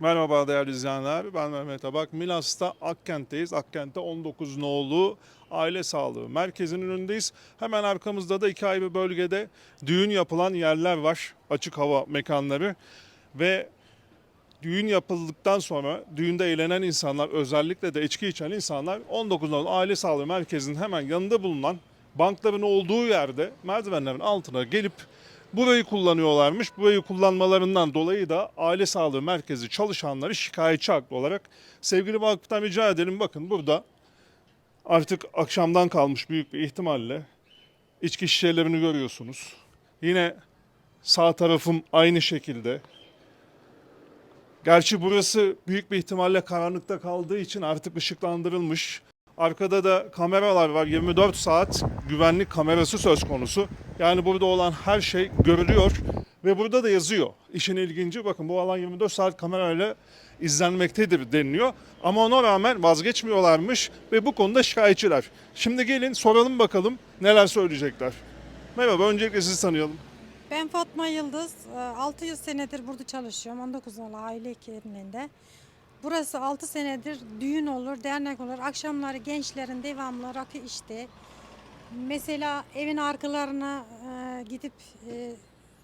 Merhaba değerli izleyenler. Ben Mehmet Abak. Milas'ta Akkent'teyiz. Akkent'te 19 nolu Aile Sağlığı Merkezi'nin önündeyiz. Hemen arkamızda da iki ayrı bölgede düğün yapılan yerler var. Açık hava mekanları. Ve düğün yapıldıktan sonra düğünde eğlenen insanlar özellikle de içki içen insanlar 19 nolu Aile Sağlığı Merkezi'nin hemen yanında bulunan bankların olduğu yerde merdivenlerin altına gelip Burayı kullanıyorlarmış. Burayı kullanmalarından dolayı da aile sağlığı merkezi çalışanları şikayetçi haklı olarak. Sevgili Vakıf'tan rica edelim bakın burada artık akşamdan kalmış büyük bir ihtimalle içki şişelerini görüyorsunuz. Yine sağ tarafım aynı şekilde. Gerçi burası büyük bir ihtimalle karanlıkta kaldığı için artık ışıklandırılmış. Arkada da kameralar var. 24 saat güvenlik kamerası söz konusu. Yani burada olan her şey görülüyor ve burada da yazıyor. İşin ilginci bakın bu alan 24 saat kamerayla izlenmektedir deniliyor. Ama ona rağmen vazgeçmiyorlarmış ve bu konuda şikayetçiler. Şimdi gelin soralım bakalım neler söyleyecekler. Merhaba öncelikle sizi tanıyalım. Ben Fatma Yıldız. Ee, 600 senedir burada çalışıyorum. 19 nolu aile hekimliğinde. Burası 6 senedir düğün olur, dernek olur. Akşamları gençlerin devamlı rakı içti. Mesela evin arkalarına e, gidip e,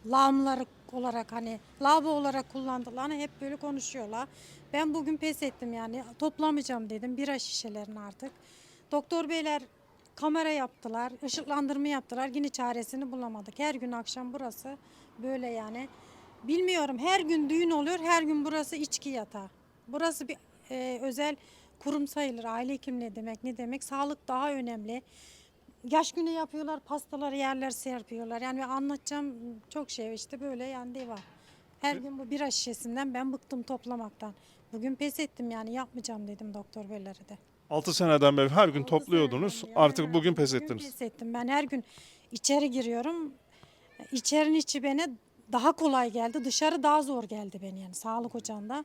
lağımları olarak hani lavabo olarak kullandıklarını hep böyle konuşuyorlar. Ben bugün pes ettim yani toplamayacağım dedim bira şişelerini artık. Doktor beyler kamera yaptılar, ışıklandırma yaptılar. Yine çaresini bulamadık. Her gün akşam burası böyle yani. Bilmiyorum her gün düğün oluyor, her gün burası içki yatağı. Burası bir e, özel kurum sayılır. Aile hekimliği demek ne demek? Sağlık daha önemli. Yaş günü yapıyorlar, pastaları yerler serpiyorlar. Yani anlatacağım çok şey işte böyle yani devam. Her gün bu bira şişesinden ben bıktım toplamaktan. Bugün pes ettim yani yapmayacağım dedim doktor beylere de. 6 seneden beri her gün topluyordunuz. Artık aynen. bugün pes ettiniz. pes ettim. Ben her gün içeri giriyorum. İçerinin içi bana daha kolay geldi. Dışarı daha zor geldi beni yani sağlık ocağında.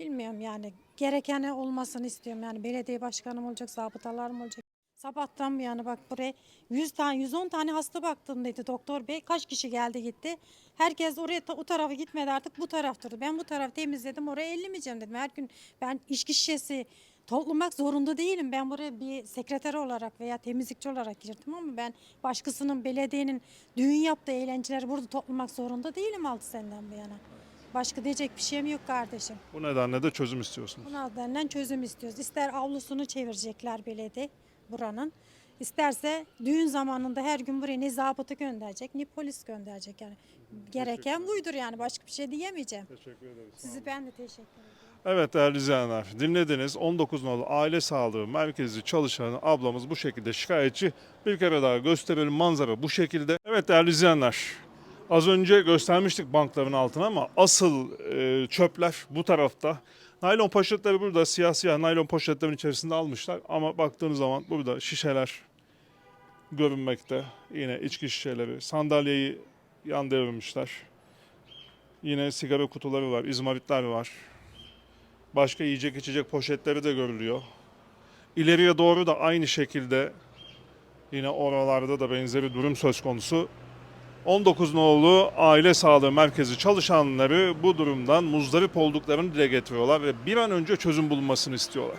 Bilmiyorum yani gereken olmasını istiyorum. Yani belediye başkanım olacak, zabıtalarım olacak. Sabahtan bu yana bak buraya 100 tane 110 tane hasta baktım dedi doktor bey. Kaç kişi geldi gitti. Herkes oraya o tarafa gitmedi artık bu taraf durdu. Ben bu tarafı temizledim oraya ellemeyeceğim dedim. Her gün ben içki şişesi toplamak zorunda değilim. Ben buraya bir sekreter olarak veya temizlikçi olarak girdim ama ben başkasının belediyenin düğün yaptığı eğlenceleri burada toplamak zorunda değilim 6 seneden bu yana. Başka diyecek bir şeyim yok kardeşim. Bu nedenle de çözüm istiyorsunuz. Buna denilen çözüm istiyoruz. İster avlusunu çevirecekler belediye buranın. İsterse düğün zamanında her gün buraya ne zabıta gönderecek ne polis gönderecek yani. Gereken buydur yani başka bir şey diyemeyeceğim. Teşekkür ederiz. Sizi ben de teşekkür ederim. Evet değerli izleyenler dinlediniz 19 nolu aile sağlığı merkezi çalışanı ablamız bu şekilde şikayetçi. Bir kere daha gösterelim manzara bu şekilde. Evet değerli izleyenler az önce göstermiştik bankların altına ama asıl e, çöpler bu tarafta. Naylon poşetleri burada siyah siyah naylon poşetlerin içerisinde almışlar ama baktığınız zaman burada şişeler görünmekte. Yine içki şişeleri, sandalyeyi yan devirmişler. Yine sigara kutuları var, izmaritler var. Başka yiyecek içecek poşetleri de görülüyor. İleriye doğru da aynı şekilde yine oralarda da benzeri durum söz konusu. 19 nolu aile sağlığı merkezi çalışanları bu durumdan muzdarip olduklarını dile getiriyorlar ve bir an önce çözüm bulunmasını istiyorlar.